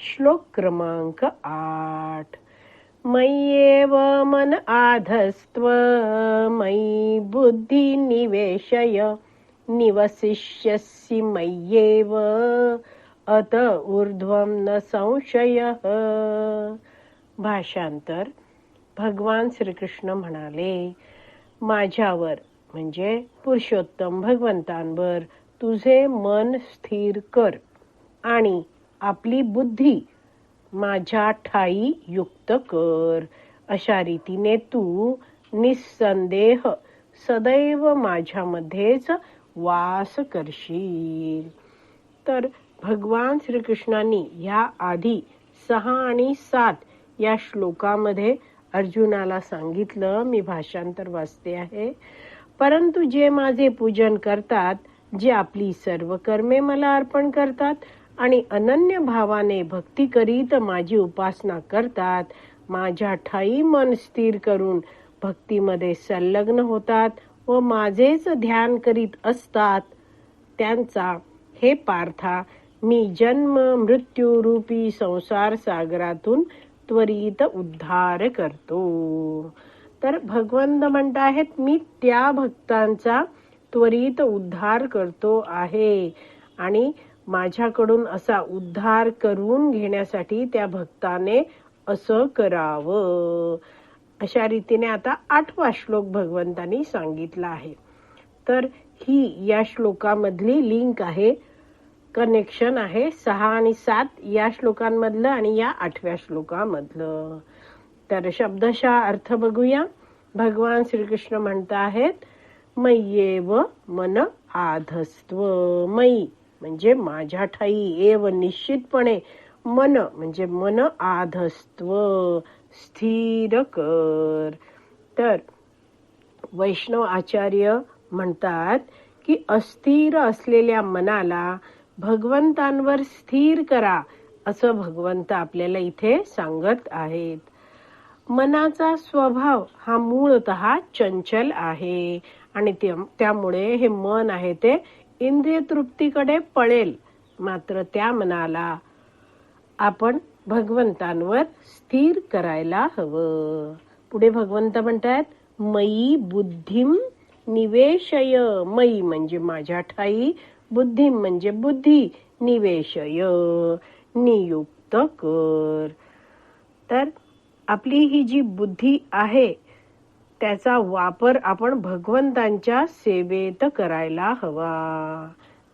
श्लोक क्रमांक आठ. मय्येव मन आधस्त्व मयि बुद्धिनिवेशय निवसिष्यसि मय्येव अत ऊर्ध्वं न संशय. भाषांतर भगवान श्रीकृष्ण म्हणाले माझ्यावर म्हणजे पुरुषोत्तम भगवंतांवर तुझे मन स्थिर कर आणि आपली बुद्धी माझ्या ठाई युक्त कर. अशा रीतीने तू निसंदेह सदैव माझ्यामध्येच वास करशील. तर भगवान श्रीकृष्णांनी ह्या आधी सहा आणि सात या श्लोकामध्ये अर्जुनाला सांगितलं. मी भाषांतर वाचते आहे. परंतु जे माझे पूजन करतात जे आपली सर्व कर्मे मला अर्पण करतात आणि अनन्य भावाने भक्ती करीत माझी उपासना करतात. माझ्या ठाई मन स्थिर करून भक्तीमध्ये संलग्न होतात व माझेच ध्यान करीत असतात. त्यांचा हे पार्था मी जन्म मृत्यू रूपी संसार सागरातून त्वरित उद्धार करतो. तर भगवंत म्हणत आहेत मी त्या भक्तांचा त्वरित उद्धार करतो आहे. आणि माझ्याकडून असा उद्धार करून घेण्यासाठी त्या भक्ताने असं करावं. अशा रीतीने आता आठवा श्लोक भगवंतानी सांगितला आहे. तर ही या श्लोकामधली लिंक आहे कनेक्शन आहे सहा आणि सात या श्लोकांमधलं आणि या आठव्या श्लोकामधलं. तर शब्दशः अर्थ बघूया. भगवान श्रीकृष्ण म्हणत आहेत मय्येव मन आधस्त्व मयी म्हणजे माझ्या ठाई एव निश्चितपणे मन म्हणजे मन आधस्त्व स्थिर कर. तर वैष्णव आचार्य म्हणतात की अस्थिर असलेल्या मनाला भगवंतांवर स्थिर करा असं भगवंत आपल्याला इथे सांगत आहेत. मनाचा स्वभाव हा मूळत चंचल आहे आणि त्यामुळे हे मन आहे ते इंद्रिय तृप्तीकडे पळेल. मात्र त्या मनाला आपण भगवंतांवर स्थिर करायला हवं. पुढे भगवंत म्हणतात मयी बुद्धिम निवेशय. मयी म्हणजे माझ्या ठाई बुद्धिम म्हणजे बुद्धी निवेशय. नियुक्त कर. तर आपली ही जी बुद्धी आहे त्याचा वापर आपण भगवंतांच्या सेवेत करायला हवा.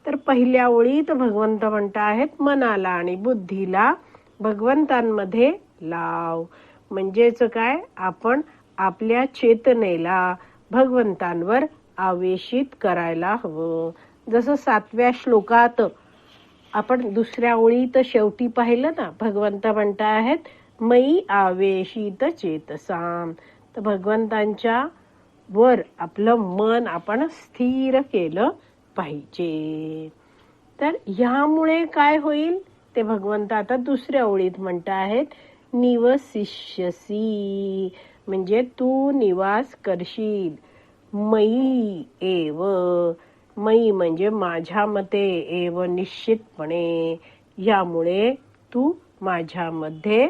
तर पहिल्या ओळीत भगवंत म्हणत आहेत मनाला आणि बुद्धीला भगवंतांमध्ये लाव. म्हणजेच काय? आपण आपल्या चेतनेला भगवंतांवर आवेशित करायला हवं. जसं सातव्या श्लोकात आपण दुसऱ्या ओळीत शेवटी पाहिलं ना भगवंत म्हणता आहेत मई आवेशित चेतसाम. तर भगवंतांच्या वर आपलं मन आपण स्थिर केलं पाहिजे. तर ह्यामुळे काय होईल? ते भगवंत आता दुसऱ्या ओळीत म्हणत आहेत निवसिष्यसी. म्हणजे तू निवास करशील. मयी एव. मयी म्हणजे माझ्या मते एव निश्चितपणे. यामुळे तू माझ्यामध्ये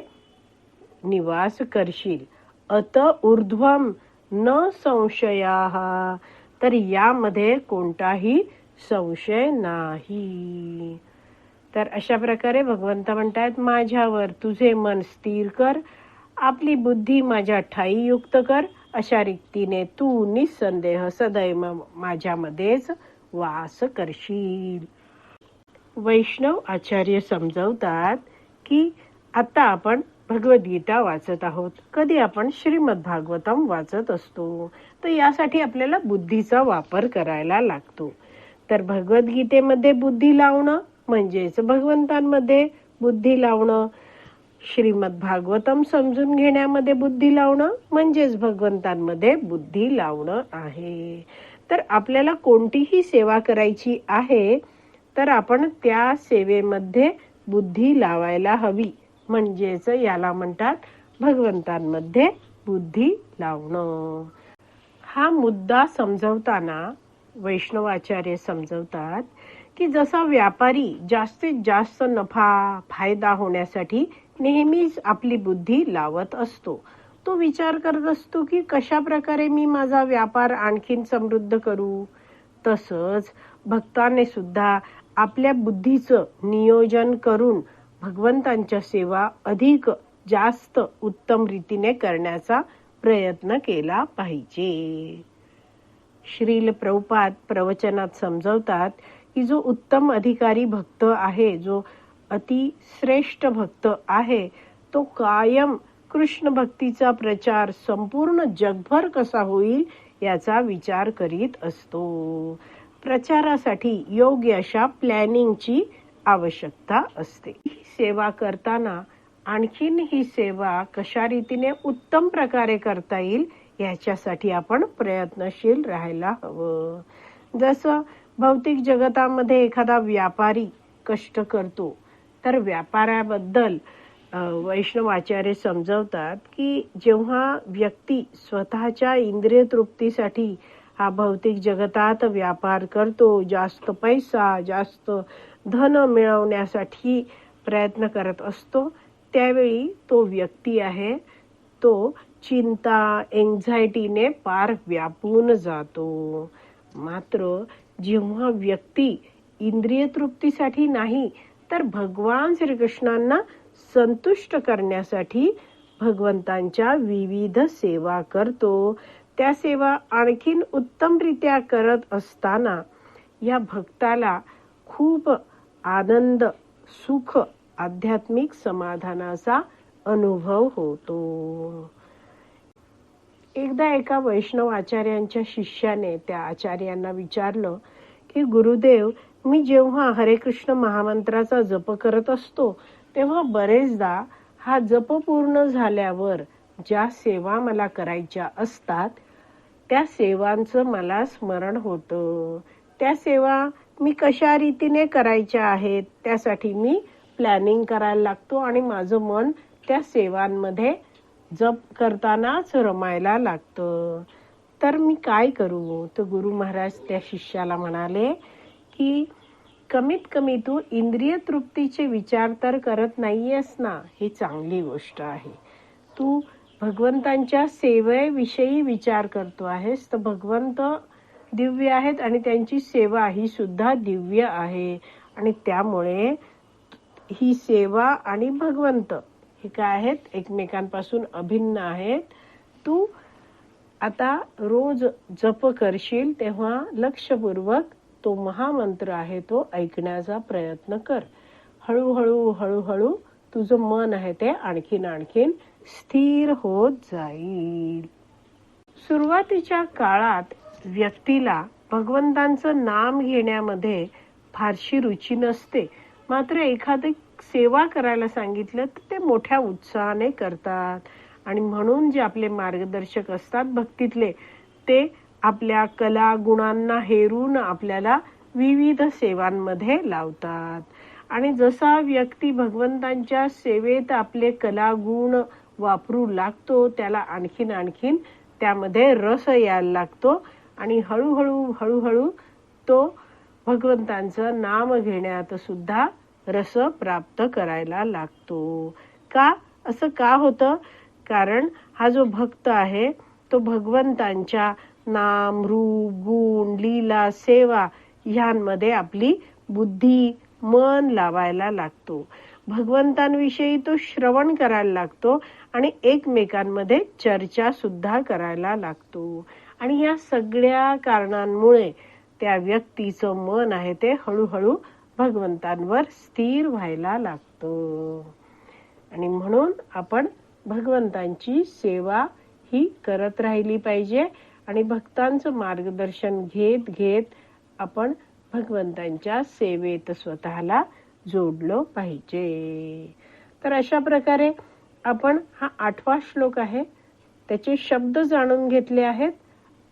निवास करशील. अत ऊर्ध्वम न संशया। तर यामध्ये कोणताही संशय नाही। तर अशा प्रकारे भगवंत म्हणतायत माझ्यावर तुझे मन स्थिर कर आपली बुद्धी माझ्या ठाई युक्त कर अशा रीतीने तू निसंदेह सदैव माझ्यामध्येच वास करशील। वैष्णव आचार्य समजवतात की आता आपण भगवद्गीता वाचत आहोत. कधी आपण श्रीमद भागवतम वाचत असतो तर यासाठी आपल्याला बुद्धीचा वापर करायला लागतो. तर भगवद्गीतेमध्ये बुद्धी लावणं म्हणजेच भगवंतांमध्ये बुद्धी लावणं श्रीमद भागवतम समजून घेण्यामध्ये बुद्धी लावणं म्हणजेच भगवंतांमध्ये बुद्धी लावणं आहे. तर आपल्याला कोणतीही सेवा करायची आहे तर आपण त्या सेवेमध्ये बुद्धी लावायला हवी. म्हणजेच याला म्हणतात भगवंतांमध्ये बुद्धी लावणं. हा मुद्दा समजवताना वैष्णवाचार्य समजवतात की जसा व्यापारी जास्तीत जास्त नफा फायदा होण्यासाठी नेहमीच आपली बुद्धी लावत असतो. तो विचार करत असतो की कशा प्रकारे मी माझा व्यापार आणखीन समृद्ध करू? तसंच भक्ताने सुद्धा आपल्या बुद्धीचं नियोजन करून भगवंतांच्या सेवा अधिक जास्त उत्तम रीतीने करण्याचा प्रयत्न केला पाहिजे. श्रील प्रभुपाद प्रवचनात समजवतात की जो उत्तम अधिकारी भक्त आहे जो अतिश्रेष्ठ भक्त आहे तो कायम कृष्ण भक्तीचा प्रचार संपूर्ण जगभर कसा होईल याचा विचार करीत असतो. प्रचारासाठी योग्य अशा प्लॅनिंगची आवश्यकता असते. ही सेवा करताना आणखीन ही सेवा कशा रीतीने उत्तम प्रकारे करता येईल याच्यासाठी आपण प्रयत्नशील राहायला हवं. जसं भौतिक जगतामध्ये एखादा व्यापारी कष्ट करतो तर व्यापाराबद्दल वैष्णवाचार्य समजवतात की जेव्हा व्यक्ती स्वतःच्या इंद्रिय तृप्तीसाठी हा भौतिक जगतात व्यापार करतो जास्त पैसा जास्त धन मिळवण्यासाठी प्रयत्न करत असतो. त्यावेळी तो व्यक्ती आहे. तो चिंता एन्झायटीने पार व्यापून जातो. मात्र जेव्हा व्यक्ती इंद्रिय तृप्तीसाठी नाही तर भगवान श्रीकृष्णांना संतुष्ट करण्यासाठी भगवंतांच्या विविध सेवा करतो. त्या सेवा आणखीन उत्तमरित्या करत असताना या भक्ताला खूप आनंद सुख आध्यात्मिक समाधानाचा अनुभव होतो. एकदा एका वैष्णव आचार्यांच्या शिष्याने त्या आचार्यांना विचारलं की गुरुदेव मी जेव्हा हरे कृष्ण महामंत्राचा जप करत असतो तेव्हा बरेचदा हा जप पूर्ण झाल्यावर ज्या सेवा मला करायच्या असतात त्या सेवांचं मला स्मरण होतं. त्या सेवा मी कशा रीतीने करायच्या आहेत त्यासाठी मी प्लॅनिंग करायला लागतो आणि माझं मन त्या सेवांमध्ये जप करतानाच रमायला लागतं. तर मी काय करू? तर गुरु महाराज त्या शिष्याला म्हणाले की कमीत कमी तू इंद्रिय तृप्तीचे विचार तर करत नाहीयेस ना? ही चांगली गोष्ट आहे. तू भगवंतांच्या सेवेविषयी विचार करतो आहेस तर भगवंत दिव्य आहेत आणि त्यांची सेवा ही सुद्धा दिव्य आहे. आणि त्यामुळे ही सेवा आणि भगवंत हे काय आहेत? एकमेकांपासून अभिन्न आहेत. तू आता रोज जप करशील तेव्हा लक्षपूर्वक तो महामंत्र आहे तो ऐकण्याचा प्रयत्न कर. हळूहळू हळूहळू तुझं मन आहे ते आणखीन आणखीन स्थिर होत जाईल. सुरुवातीच्या काळात व्यक्तीला भगवंतांचं नाम घेण्यामध्ये फारशी रुची नसते. मात्र एखादी सेवा करायला सांगितलं तर ते मोठ्या उत्साहाने करतात. आणि म्हणून जे आपले मार्गदर्शक असतात भक्तीतले ते आपल्या कला गुणांना हेरून आपल्याला विविध सेवांमध्ये लावतात. आणि जसा व्यक्ती भगवंतांच्या सेवेत आपले कला गुण वापरू लागतो त्याला आणखीन आणखीन त्यामध्ये रस यायला लागतो. आणि हळूहळू हळूहळू तो भगवंतांचं नाम घेण्यात सुद्धा रस प्राप्त करायला लागतो. का? असं का होतं? कारण हा जो भक्त आहे तो भगवंतांच्या नाम रूप गुण लीला सेवा ह्यांमध्ये आपली बुद्धी मन लावायला लागतो. भगवंतांविषयी तो श्रवण करायला लागतो आणि एकमेकांमध्ये चर्चा सुद्धा करायला लागतो. आणि या सगळ्या कारणांमुळे त्या व्यक्तीचं मन आहे ते हळूहळू भगवंतांवर स्थिर व्हायला लागतं. आणि म्हणून आपण भगवंतांची सेवा ही करत राहिली पाहिजे आणि भक्तांचं मार्गदर्शन घेत घेत आपण भगवंतांच्या सेवेत स्वतःला जोडलो पाहिजे. तर अशा प्रकारे आपण हा आठवा श्लोक आहे त्याचे शब्द जाणून घेतले आहेत.